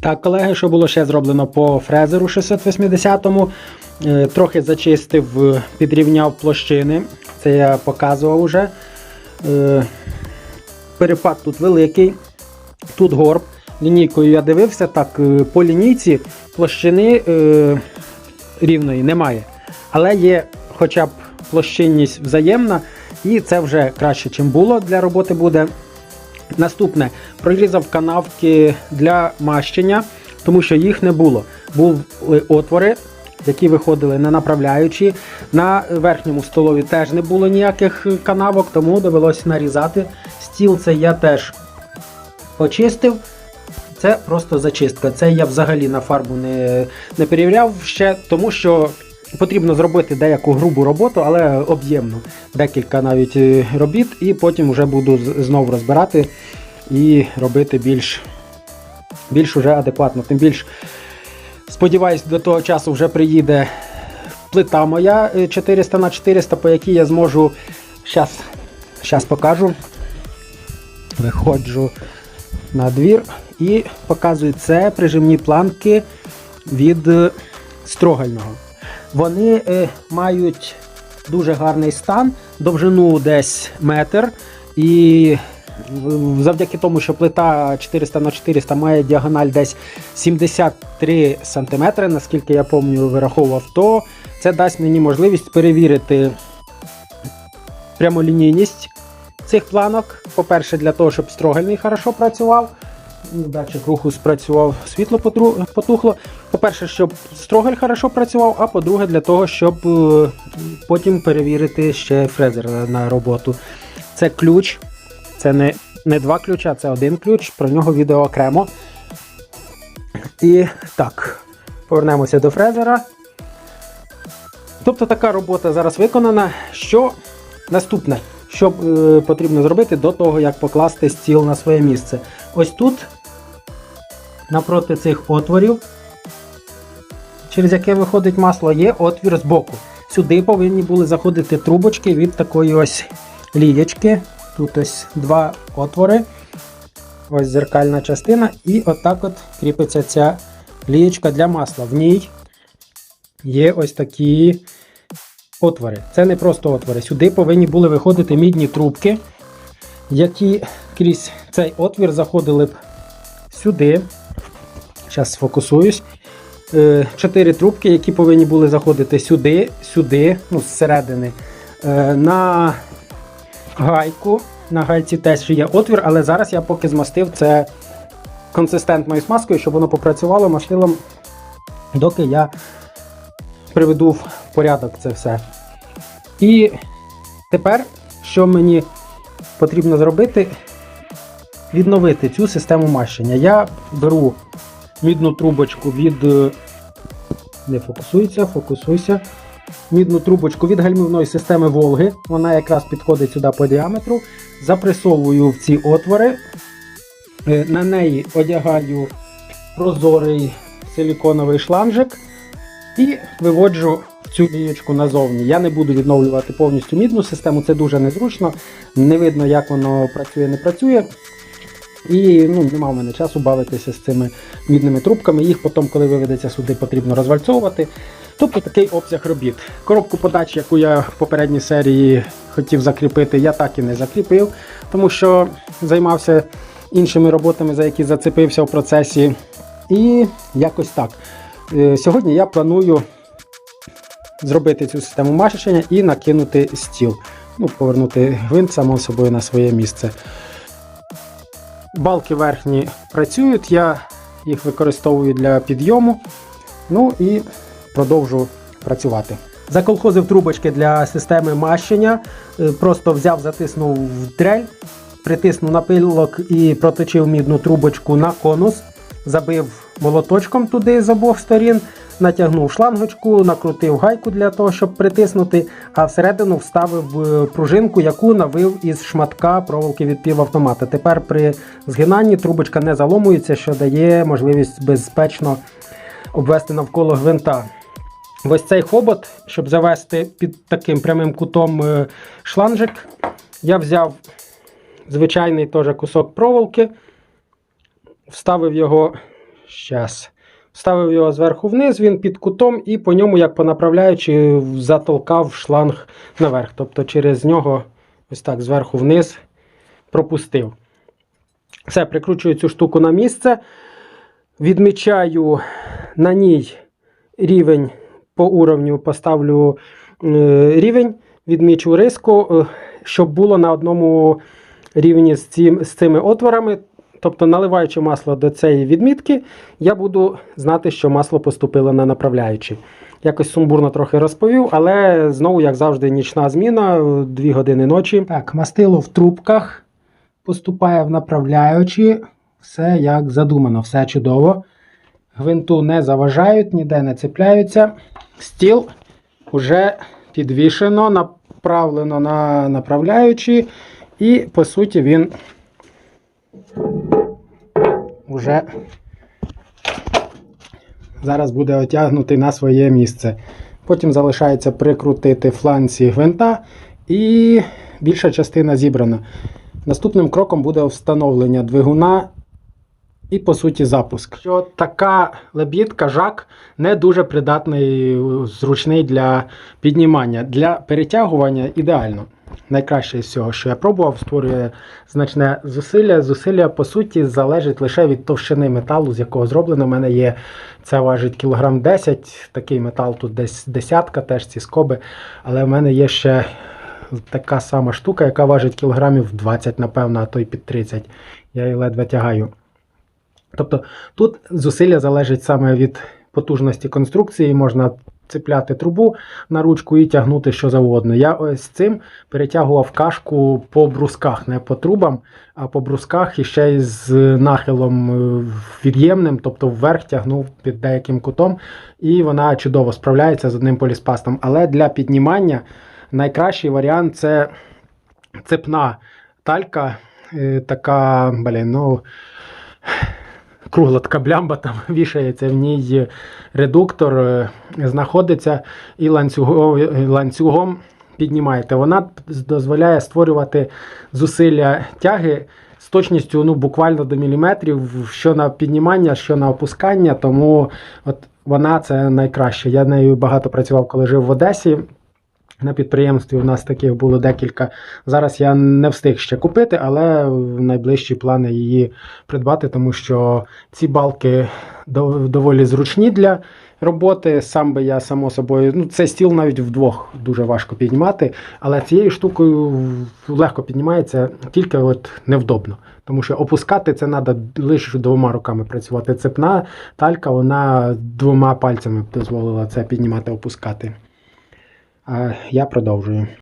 Так, колеги, що було ще зроблено по фрезеру 680-му. Е, Трохи зачистив, е, підрівняв площини. Це я показував уже. Е, Перепад тут великий. Тут горб. Лінійкою я дивився, так, по лінійці площини рівної немає. Але є хоча б площинність взаємна, і це вже краще, ніж було для роботи буде. Наступне прорізав канавки для мащення, тому що їх не було. Були отвори, які виходили не направляючі. На верхньому столові теж не було ніяких канавок, тому довелося нарізати. Стіл це я теж почистив. Це просто зачистка. Це я взагалі на фарбу не, не перевіряв ще, тому що потрібно зробити деяку грубу роботу, але об'ємну. Декілька навіть е, робіт, і потім вже буду з- знов розбирати і робити більш, більш уже адекватно. Тим більш, сподіваюсь, до того часу вже приїде плита моя е, 400 на 400, по якій я зможу. Щас, щас покажу. Виходжу на двір і показую це прижимні планки від е, строгального. Вони е, мають дуже гарний стан, довжину десь метр. І завдяки тому, що плита 400 на 400 має діагональ десь 73 см, наскільки я пам'ятаю, вираховував, то це дасть мені можливість перевірити прямолінійність цих планок. По-перше, для того, щоб строгальний хорошо працював. Ну, Датчик руху спрацював, світло потухло. По-перше, щоб строгаль хорошо працював, а по-друге, для того, щоб е, потім перевірити ще фрезер на роботу. Це ключ, це не, не два ключа, це один ключ, про нього відео окремо. І так, повернемося до фрезера. Тобто така робота зараз виконана. Що наступне, що е, потрібно зробити до того, як покласти стіл на своє місце? Ось тут, напроти цих отворів, через яке виходить масло, є отвір збоку. Сюди повинні були заходити трубочки від такої ось лієчки. Тут ось два отвори. Ось зеркальна частина, і отак от кріпиться ця лієчка для масла. В ній є ось такі отвори. Це не просто отвори. Сюди повинні були виходити мідні трубки, які крізь цей отвір заходили б сюди. Зараз сфокусуюсь. Е, Чотири трубки, які повинні були заходити сюди, сюди, ну, зсередини. Е, На гайку. На гайці теж є отвір, але зараз я поки змастив це консистентною смазкою, щоб воно попрацювало мастилом, доки я приведу в порядок це все. І тепер, що мені потрібно зробити, відновити цю систему мащення. Я беру мідну трубочку від. е, Не фокусується, фокусуйся. Мідну трубочку від гальмівної системи Волги. Вона якраз підходить сюди по діаметру. Запресовую в ці отвори. Е, На неї одягаю прозорий силіконовий шланжик і виводжу цю лієчку назовні. Я не буду відновлювати повністю мідну систему, це дуже незручно. Не видно, як воно працює, не працює. І ну, нема в мене часу бавитися з цими мідними трубками. Їх потім, коли виведеться сюди, потрібно розвальцовувати. Тобто такий обсяг робіт. Коробку подач, яку я в попередній серії хотів закріпити, я так і не закріпив, тому що займався іншими роботами, за які зацепився в процесі. І якось так. Е, Сьогодні я планую зробити цю систему мащення і накинути стіл. Ну, повернути гвинт само собою на своє місце. Балки верхні працюють, я їх використовую для підйому. Ну і продовжу працювати. Заколхозив трубочки для системи мащення. Е, Просто взяв, затиснув в дрель, притиснув на пилок і проточив мідну трубочку на конус, забив молоточком туди з обох сторін, натягнув шлангочку, накрутив гайку для того, щоб притиснути, а всередину вставив е, пружинку, яку навив із шматка проволоки від півавтомата. Тепер при згинанні трубочка не заломується, що дає можливість безпечно обвести навколо гвинта. Ось цей хобот, щоб завести під таким прямим кутом е, шланжик, я взяв звичайний теж кусок проволоки, вставив його Щас. Вставив його зверху вниз, він під кутом, і по ньому, як по направляючи, затолкав шланг наверх. Тобто через нього ось так зверху вниз пропустив. Все, прикручую цю штуку на місце. Відмічаю на ній рівень по уровню, поставлю е, рівень, відмічу риску, е, щоб було на одному рівні з, цим, з цими отворами. Тобто, наливаючи масло до цієї відмітки, я буду знати, що масло поступило на направляючий. Якось сумбурно трохи розповів, але знову, як завжди, нічна зміна, 2 години ночі. Так, мастило в трубках поступає в направляючі. Все як задумано, все чудово. Гвинту не заважають, ніде не цепляються. Стіл вже підвішено, направлено на направляючі, і по суті він вже зараз буде отягнутий на своє місце. Потім залишається прикрутити фланці гвинта, і більша частина зібрана. Наступним кроком буде встановлення двигуна і, по суті, запуск. Що така лебідка, жак не дуже придатний, зручний для піднімання. Для перетягування ідеально. Найкраще з всього, що я пробував, створює значне зусилля. Зусилля, по суті, залежить лише від товщини металу, з якого зроблено. У мене є це важить кілограм 10, такий метал тут десь десятка, теж ці скоби. Але в мене є ще така сама штука, яка важить кілограмів 20, напевно, а то й під 30. Я її ледве тягаю. Тобто тут зусилля залежить саме від потужності конструкції, можна цепляти трубу на ручку і тягнути що завгодно. Я ось цим перетягував кашку по брусках, не по трубам, а по брусках і ще й з нахилом е, від'ємним, тобто вверх тягнув під деяким кутом, і вона чудово справляється з одним поліспастом. Але для піднімання найкращий варіант це цепна талька, е, така, блін, ну кругла така блямба, там вішається в ній редуктор, е, знаходиться і ланцюгом, піднімаєте. Вона дозволяє створювати зусилля тяги з точністю ну, буквально до міліметрів, що на піднімання, що на опускання. Тому от вона це найкраще. Я нею багато працював, коли жив в Одесі. На підприємстві у нас таких було декілька. Зараз я не встиг ще купити, але в найближчі плани її придбати, тому що ці балки доволі зручні для роботи. Сам би я само собою, ну цей стіл навіть вдвох дуже важко піднімати, але цією штукою легко піднімається, тільки от невдобно. Тому що опускати це треба лише двома руками працювати. Цепна талька, вона двома пальцями дозволила це піднімати, опускати. А я продовжую.